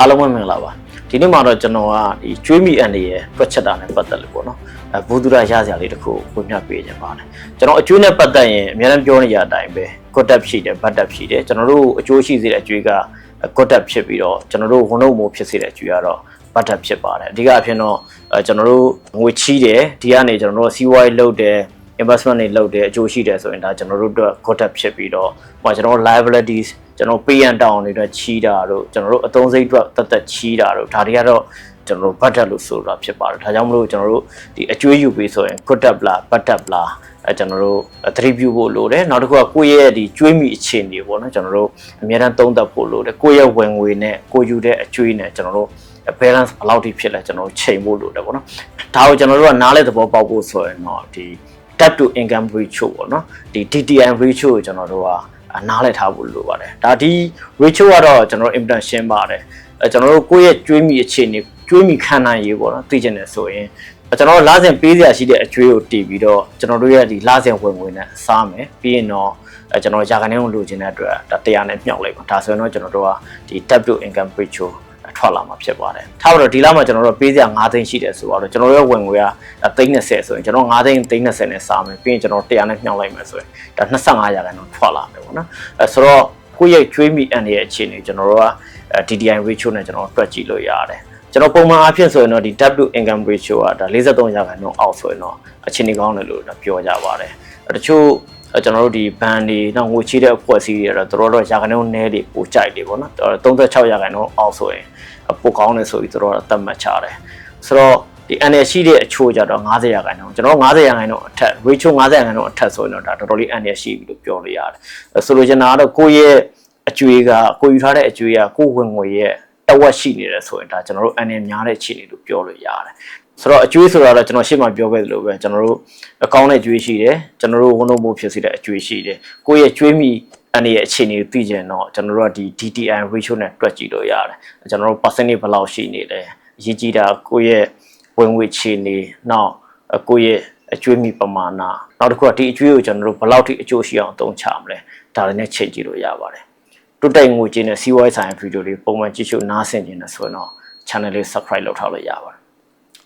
အားလုံးပဲမင်္ဂလာပါဒီနေ့မှာတော့ကျွန်တော်ကဒီကျွေးမိအန်ဒီရဲ့တွက်ချက်တာနဲ့ပတ်သက်လို့ပေါ့နော်အဲဘူဒူရာရစရာလေးတစ်ခုကိုညှပ်ပေးခြင်းပါတယ်ကျွန်တော်အကျွေးနဲ့ပတ်သက်ရင်အများအားပြောနေရတဲ့အတိုင်းပဲ good tap ရှိတယ် bad tap ရှိတယ်ကျွန်တော်တို့အကျိုးရှိစေတဲ့အကျွေးက good tap ဖြစ်ပြီးတော့ကျွန်တော်တို့ဝန်တော့မိုးဖြစ်စေတဲ့အကျွေးကတော့ bad tap ဖြစ်ပါတယ်အဓိကအဖြစ်တော့အဲကျွန်တော်တို့ငွေချီးတယ်ဒီကနေကျွန်တော်တို့စီးပွားရေးလုပ်တယ် investment တွေလုပ်တယ်အကျိုးရှိတယ်ဆိုရင်ဒါကျွန်တော်တို့အတွက် good tap ဖြစ်ပြီးတော့ဟိုကျွန်တော် liabilities ကျွန်တော် pay and down တွေအတွက်ချီးတာတို့ကျွန်တော်တို့အသုံးစိတ်အတွက်တသက်ချီးတာတို့ဒါတွေကတော့ကျွန်တော်တို့ budget လို့ဆိုတာဖြစ်ပါတယ်ဒါကြောင့်မလို့ကျွန်တော်တို့ဒီအကျွေးယူပြီးဆိုရင် good tap လား bad tap လားအဲကျွန်တော်တို့သတိပြုဖို့လိုတယ်နောက်တစ်ခုကကိုယ့်ရဲ့ဒီကျွေးမိအခြေအနေပေါ့နော်ကျွန်တော်တို့အများအားသုံးသပ်ဖို့လိုတယ်ကိုယ့်ရဲ့ဝင်ငွေနဲ့ကိုယ်ယူတဲ့အကျွေးနဲ့ကျွန်တော်တို့ balance ဘယ်လောက်ထိဖြစ်လဲကျွန်တော်တို့ချိန်ဖို့လိုတယ်ပေါ့နော်ဒါကိုကျွန်တော်တို့ကနားလဲသဘောပေါက်ဖို့ဆိုရင်တော့ဒီ debt to income ratio ပေါ့နော်ဒီ DTI ratio ကိုကျွန်တော်တို့က နားလည်ထားဖို့လိုပါတယ်ဒါဒီ ratio ကတော့ကျွန်တော်တို့ important ရှင်းပါတယ်အဲကျွန်တော်တို့ကိုယ့်ရဲ့ကျွေးမိအခြေအနေကျွေးမိခံနိုင်ရေးပေါ့နော်သိချင်တယ်ဆိုရင်ကျွန်တော်တို့လစဉ်ပေးစရာရှိတဲ့အကျွေးကိုတည်ပြီးတော့ကျွန်တော်တို့ရဲ့ဒီလစဉ်ဝင်ဝင်နဲ့စားမယ်ပြီးရင်တော့အဲကျွန်တော်ရာခိုင်နှုန်းလိုချင်တဲ့အတွက်ဒါတရားနဲ့မြောက်လိုက်ပါဒါဆိုရင်တော့ကျွန်တော်တို့ကဒီ debt to income ratio ထွက်လာမှာဖြစ်ပါတယ်။ထားပါတော့ဒီလမှာကျွန်တော်တို့ပေးစရာ9သိန်းရှိတယ်ဆိုတော့ကျွန်တော်တို့ရဲ့ဝင်ငွေကသိန်း30ဆိုရင်ကျွန်တော်9သိန်းသိန်း30နဲ့စားမယ်ပြီးရင်ကျွန်တော်100နဲ့ညှောင်းလိုက်မယ်ဆိုရင်ဒါ25ရာခိုင်နှုန်းထွက်လာမယ်ပေါ့နော်။အဲဆိုတော့ကိုယ့်ရဲ့ကျွေးမိအန်ရဲ့အခြေအနေကျွန်တော်တို့က DDI ratio နဲ့ကျွန်တော်တွက်ကြည့်လို့ရတယ်။ကျွန်တော်ပုံမှန်အားဖြင့်ဆိုရင်တော့ဒီ debt to income ratio ကဒါ43ရာခိုင်နှုန်းအောက်ဆိုရင်တော့အခြေအနေကောင်းတယ်လို့ပြောကြပါတယ်။တချို့ အဲကျွန်တော်တို့ဒီဘန်တွေနောက်ငွေချေးတဲ့အဖွဲ့အစည်းတွေတော့တော်တော်ရာခိုင်နှုန်းနည်းတွေပိုကြိုက်တယ်ပေါ့နော်36ရာခိုင်နှုန်းအောက်ဆိုရင်ပိုကောင်းတယ်ဆိုပြီးတော်တော်သတ်မှတ်ချတယ်ဆိုတော့ဒီ NL ရှိတဲ့အချိုးကြတော့90ရာခိုင်နှုန်းကျွန်တော်90ရာခိုင်နှုန်းအထက် ratio 90ရာခိုင်နှုန်းအထက်ဆိုရင်တော့ဒါတော်တော်လေး NL ရှိပြီလို့ပြောလို့ရတယ်ဆိုလိုချင်တာကတော့ကိုယ့်ရဲ့အကျွေးကကိုယူထားတဲ့အကျွေးကကိုယ်ဝင်ငွေရဲ့တဝက်ရှိနေတယ်ဆိုရင်ဒါကျွန်တော်တို့ NL များတဲ့အခြေအနေလို့ပြောလို့ရတယ် ဆိုတော့အကျွေးဆိုတာတော့ကျွန်တော်ရှေ့မှာပြောခဲ့သလိုပဲကျွန်တော်တို့အကောင့်နဲ့ကျွေးရှိတယ်ကျွန်တော်တို့ဝန်တော့မို့ဖြစ်စေတဲ့အကျွေးရှိတယ်ကိုယ့်ရဲ့ကျွေးမိအနေရဲ့အခြေအနေကိုသိကြရင်တော့ကျွန်တော်တို့ကဒီ DTI ratio နဲ့တွက်ကြည့်လို့ရတယ်ကျွန်တော်တို့ percentage ဘယ်လောက်ရှိနေလဲအရေးကြီးတာကိုယ့်ရဲ့ဝင်ငွေအခြေအနေနောက်ကိုယ့်ရဲ့အကျွေးမိပမာဏနောက်တစ်ခုကဒီအကျွေးကိုကျွန်တော်တို့ဘယ်လောက်ထိအကျိုးရှိအောင်အသုံးချမလဲဒါလည်းနဲ့ချိန်ကြည့်လို့ရပါတယ်တွတ်တိုက်ငွေချင်းနဲ့စီးပွားရေးဆိုင်ရာဗီဒီယိုလေးပုံမှန်ကြည့်ရှုနားဆင်ခြင်းနဲ့ဆိုရင်တော့ channel လေး subscribe လုပ်ထားလို့ရပါတယ်